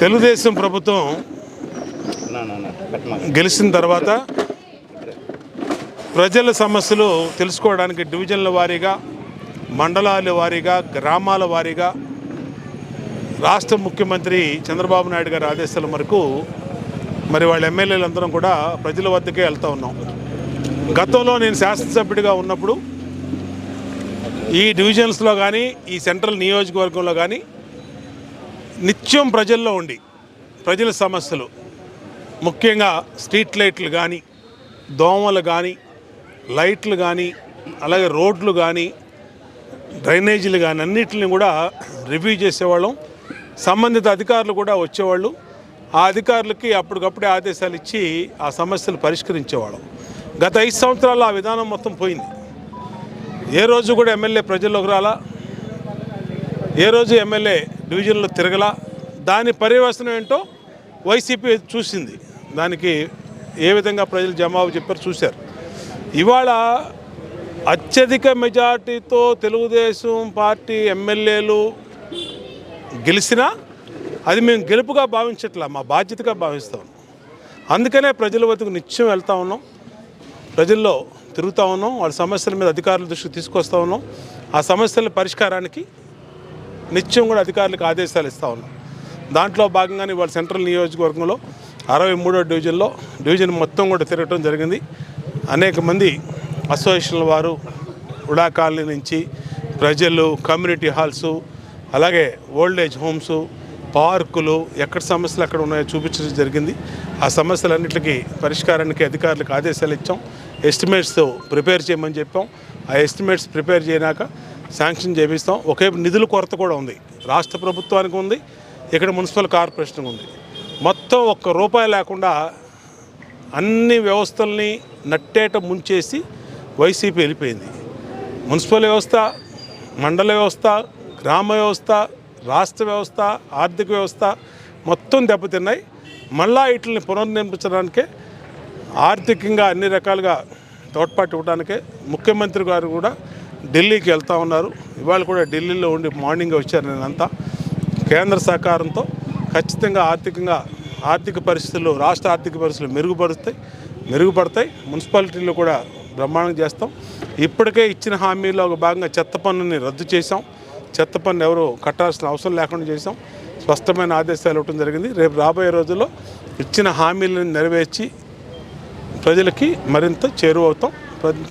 తెలుగుదేశం ప్రభుత్వం గెలిచిన తర్వాత ప్రజల సమస్యలు తెలుసుకోవడానికి డివిజన్ల వారీగా మండలాల వారీగా గ్రామాల వారీగా రాష్ట్ర ముఖ్యమంత్రి చంద్రబాబు నాయుడు గారి ఆదేశాల మేరకు మరి వాళ్ళ ఎమ్మెల్యేలందరం కూడా ప్రజల వద్దకే వెళ్తూ ఉన్నాం. గతంలో నేను శాసనసభ్యుడిగా ఉన్నప్పుడు ఈ డివిజన్స్లో కానీ ఈ సెంట్రల్ నియోజకవర్గంలో కానీ నిత్యం ప్రజల్లో ఉండి ప్రజల సమస్యలు ముఖ్యంగా స్ట్రీట్ లైట్లు కానీ దోమలు కానీ లైట్లు కానీ అలాగే రోడ్లు కానీ డ్రైనేజీలు కానీ అన్నిటిని కూడా రివ్యూ చేసేవాళ్ళం. సంబంధిత అధికారులు కూడా వచ్చేవాళ్ళు. ఆ అధికారులకి అప్పటికప్పుడే ఆదేశాలు ఇచ్చి ఆ సమస్యలు పరిష్కరించేవాళ్ళం. గత ఐదు సంవత్సరాల్లో ఆ విధానం మొత్తం పోయింది. ఏ రోజు కూడా ఎమ్మెల్యే ప్రజల్లోకి రాలా? ఏ రోజు ఎమ్మెల్యే డివిజన్లో తిరగలా. దాని పర్యవసనం ఏంటో వైసీపీ చూసింది. దానికి ఏ విధంగా ప్రజలు జవాబు చెప్పారు చూశారు. ఇవాళ అత్యధిక మెజార్టీతో తెలుగుదేశం పార్టీ ఎమ్మెల్యేలు గెలిచినా అది మేము గెలుపుగా భావించట్లా మా బాధ్యతగా భావిస్తాం. అందుకనే ప్రజల వద్దకు నిత్యం వెళ్తా ఉన్నాం. ప్రజల్లో తిరుగుతూ ఉన్నాం. వాళ్ళ సమస్యల మీద అధికారుల దృష్టికి తీసుకొస్తా ఉన్నాం. ఆ సమస్యల పరిష్కారానికి నిత్యం కూడా అధికారులకు ఆదేశాలు ఇస్తూ ఉన్నాం. దాంట్లో భాగంగానే వాళ్ళ సెంట్రల్ నియోజకవర్గంలో అరవై మూడో డివిజన్లో డివిజన్ మొత్తం కూడా తిరగటం జరిగింది. అనేక మంది అసోసియేషన్ల వారు ఉడా కాలనీ నుంచి ప్రజలు కమ్యూనిటీ హాల్సు అలాగే ఓల్డ్ ఏజ్ హోమ్సు పార్కులు ఎక్కడ సమస్యలు ఎక్కడ ఉన్నాయో చూపించడం జరిగింది. ఆ సమస్యలన్నింటికి పరిష్కారానికి అధికారులకు ఆదేశాలు ఇచ్చాం. ఎస్టిమేట్స్ ప్రిపేర్ చేయమని చెప్పాం. ఆ ఎస్టిమేట్స్ ప్రిపేర్ చేయనాక శాంక్షన్ చేపిస్తాం. ఒకే నిధుల కొరత కూడా ఉంది. రాష్ట్ర ప్రభుత్వానికి ఉంది. ఇక్కడ మున్సిపల్ కార్పొరేషన్ ఉంది. మొత్తం ఒక్క రూపాయి లేకుండా అన్ని వ్యవస్థల్ని నట్టేట ముంచేసి వైసీపీ వెళ్ళిపోయింది. మున్సిపల్ వ్యవస్థ మండల వ్యవస్థ గ్రామ వ్యవస్థ రాష్ట్ర వ్యవస్థ ఆర్థిక వ్యవస్థ మొత్తం దెబ్బతిన్నాయి. మళ్ళా వీటిని పునర్నిర్మించడానికే ఆర్థికంగా అన్ని రకాలుగా తోడ్పాటు ఇవ్వడానికే ముఖ్యమంత్రి గారు కూడా ఢిల్లీకి వెళ్తూ ఉన్నారు. ఇవాళ కూడా ఢిల్లీలో ఉండి మార్నింగ్ వచ్చారు నేనంతా. కేంద్ర సహకారంతో ఖచ్చితంగా ఆర్థికంగా ఆర్థిక పరిస్థితులు రాష్ట్ర ఆర్థిక పరిస్థితులు మెరుగుపరుస్తాయి మెరుగుపడతాయి. మున్సిపాలిటీలు కూడా బ్రహ్మాండం చేస్తాం. ఇప్పటికే ఇచ్చిన హామీలో ఒక భాగంగా చెత్త పన్నుని రద్దు చేశాం. చెత్త పన్ను ఎవరు కట్టాల్సిన అవసరం లేకుండా చేశాం. స్పష్టమైన ఆదేశాలు ఇవ్వడం జరిగింది. రేపు రాబోయే రోజుల్లో ఇచ్చిన హామీలను నెరవేర్చి ప్రజలకి మరింత చేరువవుతాం ప్ర-